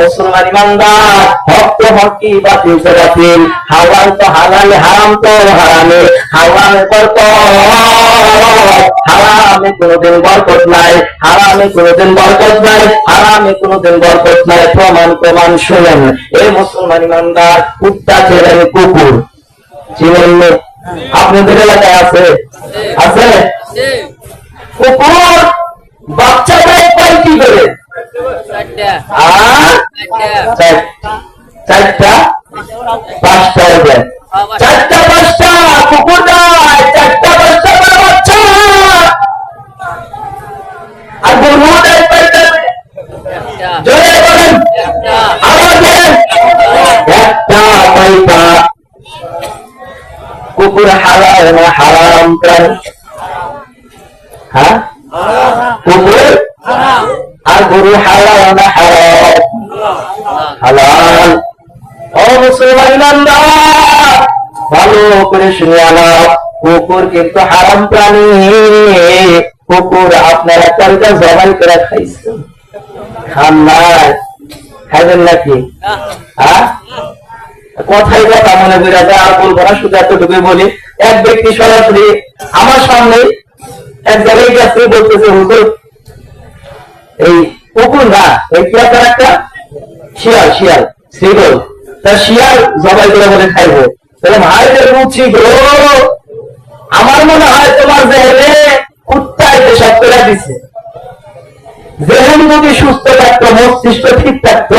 মুসলমান ইমানদার হক তো হকি বাতিল তো বাতিল হালাল তো হালাল হারাম তো হারামে। হালাল বরকত হারামে কোনোদিন বরকত নাই। হারামে কোনোদিন বরকত নাই হারামে কোনোদিন বরকত নাই। প্রমাণ প্রমাণ শুনেন। এই মুসলমান ইমানদার কুত্তা ছিলেন কুকুর। ছিলেন না? আপনাদের এলাকায় আছে? আছে? কুকুর বাচ্চা দেয় কি করে? আর চারটা পাঁচটা চারটা পাঁচটা কুকুর দেয় চারটা পাঁচটা করে বাচ্চা। আর গরু জোরে বলেন। আবার একটা কয়টা কুকুর না হারাম প্রাণী। হ্যাঁ? কুকুর? আর গরু হালাল না হারাম হালাল। ও মুসলমান ভালো করে শুনে কুকুর কিন্তু হারাম প্রাণী। কুকুর আপনারা জবাই করে খান নাই। খাইবেন নাকি? হ্যাঁ কথাই কথা মনে করে আর বলব না, শুধু এতটুকুই বলি। এক ব্যক্তি সরাসরি আমার সামনে এক জায়গায় গেছে, বলতেছে, হুজুর, এই কুকুর না, এই কি একটা শিয়াল শিয়াল, শ্রীগোল। তা শিয়াল জবাই করে বলে খাইবো। তাহলে ভাইদের বুঝছি গো আমার মনে হয় তোমার জেহেনে কুত্তায় পেশাব করে দিছে। জেহেন যদি সুস্থ থাকতো, মস্তিষ্ক ঠিক থাকতো,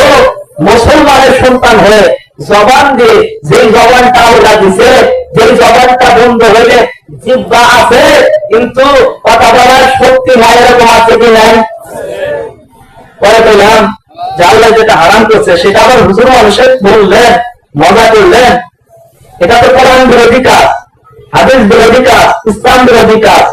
মুসলমানের সন্তান হয়ে জবান দিয়ে যে জবানটা ওরা দিছে যে জবানটা বন্ধ হইলে জিব্বা আছে, কিন্তু কথা বলার শক্তি নাই এরকম আছে কি নাই? পরে বললাম যে আল্লাহ যেটা হারাম করছে, সেটা আবার হুজুর মানুষের বললেন, মজা করলেন। এটা তো কোরআন বিরোধী কাজ হাদিস বিরোধী কাজ ইসলাম বিরোধী কাজ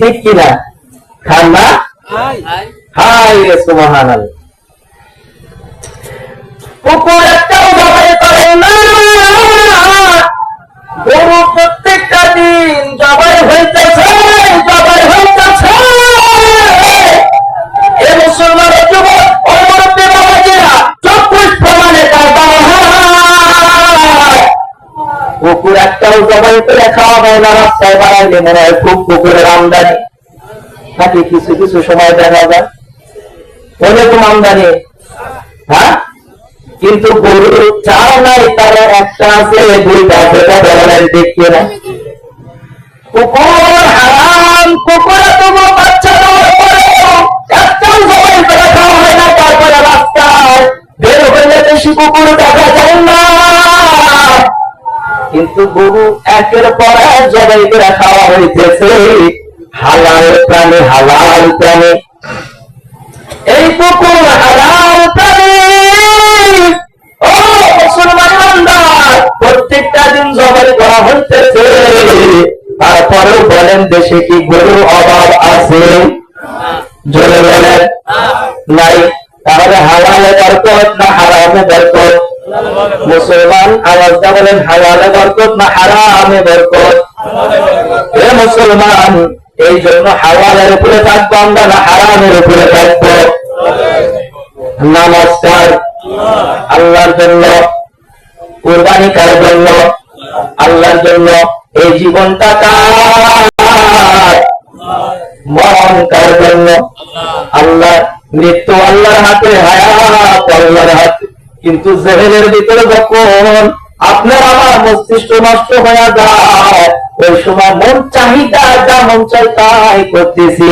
ঠিক কিনা? খান্না হাই। রে সুবহান কুকুর একটাও জবাই করে না। গরু প্রত্যেকটা দিন জবাই হইতেছে জবাই হইতেছে। এ মুসলমানের যুবক অমরতে বাবাজিরা চব্বিশ প্রমাণে তার বাবা কুকুর একটাও জবাই করে খাওয়া হয় না রাস্তায় বাড়াইলে মনে হয় খুব কুকুরের আমদানি। নাকি কিছু কিছু সময় দেখা যায়। ওরকম আমদানি হ্যাঁ? কিন্তু গরুর চার নাই, তার একটা আছে দুইটা আছে, এটা না। কুকুর হারাম, কুকুর বাচ্চা কিন্তু গরু একের পর এক জবাই করে খাওয়া হইতেছে। হালাল হালাল এই কুকুর হালাল ও মুসলমান প্রত্যেকটা দিন জবাই করা হইতেছে। তারপরেও বলেন, দেশে কি গরুর অভাব আছে? বলেন। নাই। তাহলে হালালে বরকত না হারামে বরকত? মুসলমান আওয়াজটা বলেন, হালালে বরকত না হারামে বরকত? মুসলমান এই জন্য হাওয়ালের উপরে থাকব আমরা না হারামের উপরে থাকব। নমস্কার। আল্লাহর জন্য, কোরবানি কার জন্য, আল্লাহর জন্য এই জীবনটা কার? মরণ কার জন্য? আল্লাহ মৃত্যু আল্লাহর হাতে, হায়াত আল্লাহর হাতে। কিন্তু জেহেনের ভিতরে যখন আপনার আমার মস্তিষ্ক নষ্ট হয়ে যায় ওই সময় মন চাহিদা যা মন চাই তাই করতেছি।